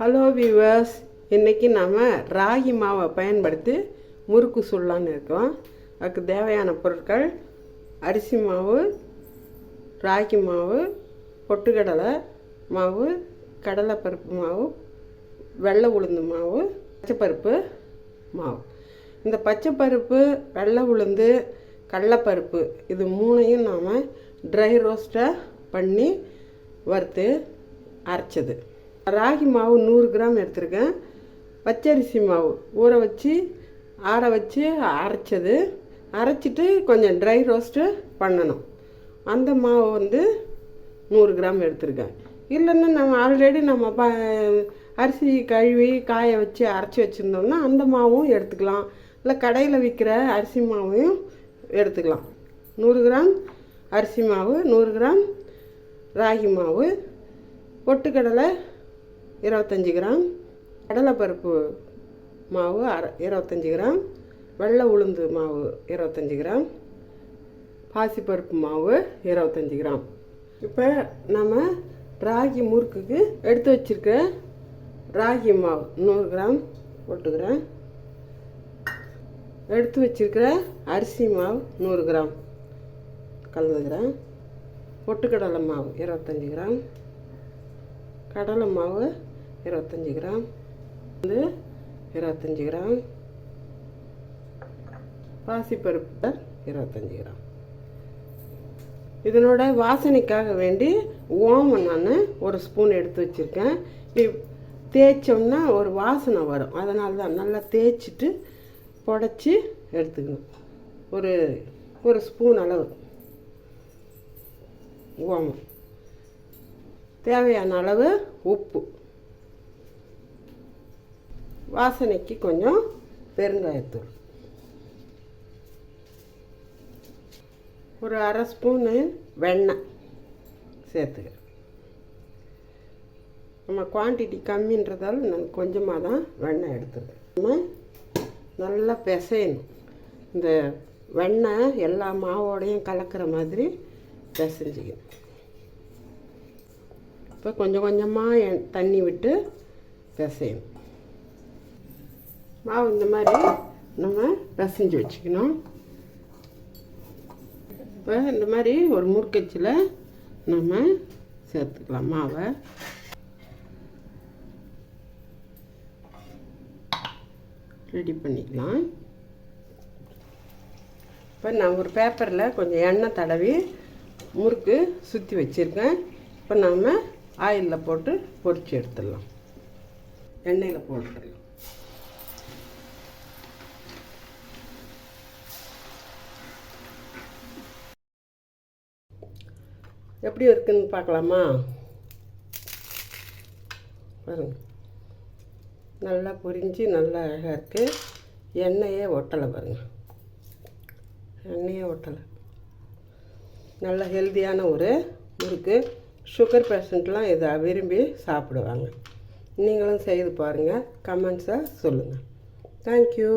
Hello viewers இன்றைக்கி நாம் ராகி மாவை பயன்படுத்தி முறுக்கு சுடலான்னு இருக்கோம் அதுக்கு தேவையான பொருட்கள் அரிசி மாவு ராகி மாவு பொட்டுக்கடலை மாவு கடலைப்பருப்பு மாவு வெள்ளை உளுந்து மாவு பச்சைப்பருப்பு மாவு. இந்த பச்சைப்பருப்பு வெள்ளை உளுந்து கடலைப்பருப்பு இது மூணையும் நாம் ட்ரை ரோஸ்ட்டாக பண்ணி வறுத்து அரைச்சது. ராகி மாவு நூறு கிராம் எடுத்திருக்கேன். பச்சரிசி மாவு ஊற வச்சு ஆற வச்சு அரைச்சது. அரைச்சிட்டு கொஞ்சம் ட்ரை ரோஸ்ட்டு பண்ணணும். அந்த மாவு வந்து நூறு கிராம் எடுத்திருக்கேன். இல்லைன்னா நம்ம ஆல்ரெடி நம்ம ப அரிசி கழுவி காய வச்சு அரைச்சி வச்சுருந்தோம்னா அந்த மாவும் எடுத்துக்கலாம். இல்லை கடையில் விற்கிற அரிசி மாவையும் எடுத்துக்கலாம். நூறு கிராம் அரிசி மாவு நூறு கிராம் ராகி மாவு பொட்டுக்கடலை இருபத்தஞ்சி கிராம். கடலைப்பருப்பு மாவு அரை இருபத்தஞ்சி கிராம். வெள்ளை உளுந்து மாவு இருபத்தஞ்சி கிராம். பாசிப்பருப்பு மாவு இருபத்தஞ்சி கிராம். இப்போ நம்ம ராகி முறுக்குக்கு எடுத்து வச்சுருக்க ராகி மாவு நூறு கிராம் போட்டுக்கிறேன். எடுத்து வச்சிருக்கிற அரிசி மாவு நூறு கிராம். கலந்துக்கிறேன். பொட்டுக்கடலை மாவு இருபத்தஞ்சி கிராம். கடலை மாவு இருபத்தஞ்சி கிராம். வந்து இருபத்தஞ்சி கிராம். பாசிப்பருப்பு இருபத்தஞ்சி கிராம். இதனோட வாசனைக்காக வேண்டி ஓமம் நான் ஒரு ஸ்பூன் எடுத்து வச்சுருக்கேன். தேய்ச்சோம்னா ஒரு வாசனை வரும். அதனால தான் நல்லா தேய்ச்சிட்டு புடச்சி எடுத்துக்கணும். ஒரு ஒரு ஸ்பூன் அளவு ஓமம். தேவையான அளவு உப்பு. வாசனைக்கு கொஞ்சம் பெருங்காயத்தூள். ஒரு அரை ஸ்பூனு வெண்ணெய் சேர்த்துக்கிறேன். நம்ம குவான்டிட்டி கம்மின்றதால நான் கொஞ்சமாக தான் வெண்ணெய் எடுத்துருக்கேன். நம்ம நல்லா பிசையணும். இந்த வெண்ணெய் எல்லா மாவோடையும் கலக்கிற மாதிரி பிசைஞ்சிக்கணும். இப்போ கொஞ்சம் கொஞ்சமாக தண்ணி விட்டு பிசையணும். மாவு இந்த மாதிரி நம்ம பிசைஞ்சு வச்சுக்கணும். இப்போ இந்த மாதிரி ஒரு முறுக்கச்சில் நம்ம சேர்த்துக்கலாம் மாவை. ரெடி பண்ணிக்கலாம். இப்போ நான் ஒரு பேப்பரில் கொஞ்சம் எண்ணெய் தடவி முறுக்கு சுற்றி வச்சுருக்கேன். இப்போ நாம் ஆயிலில் போட்டு பொறிச்சு எடுத்துடலாம். எண்ணெயில் போட்டுடலாம். எப்படி இருக்குன்னு பார்க்கலாமா? பாருங்க. நல்லா பொரிஞ்சு நல்லா அழகாக இருக்குது எண்ணெயே ஒட்டலை பாருங்க. எண்ணெயே ஒட்டலை. நல்ல ஹெல்த்தியான ஒரு முறுக்கு. சுகர் பேஷண்ட்லாம் இதை விரும்பி சாப்பிடுவாங்க. நீங்களும் செய்து பாருங்கள் கமெண்ட்ஸை சொல்லுங்கள் தேங்க்யூ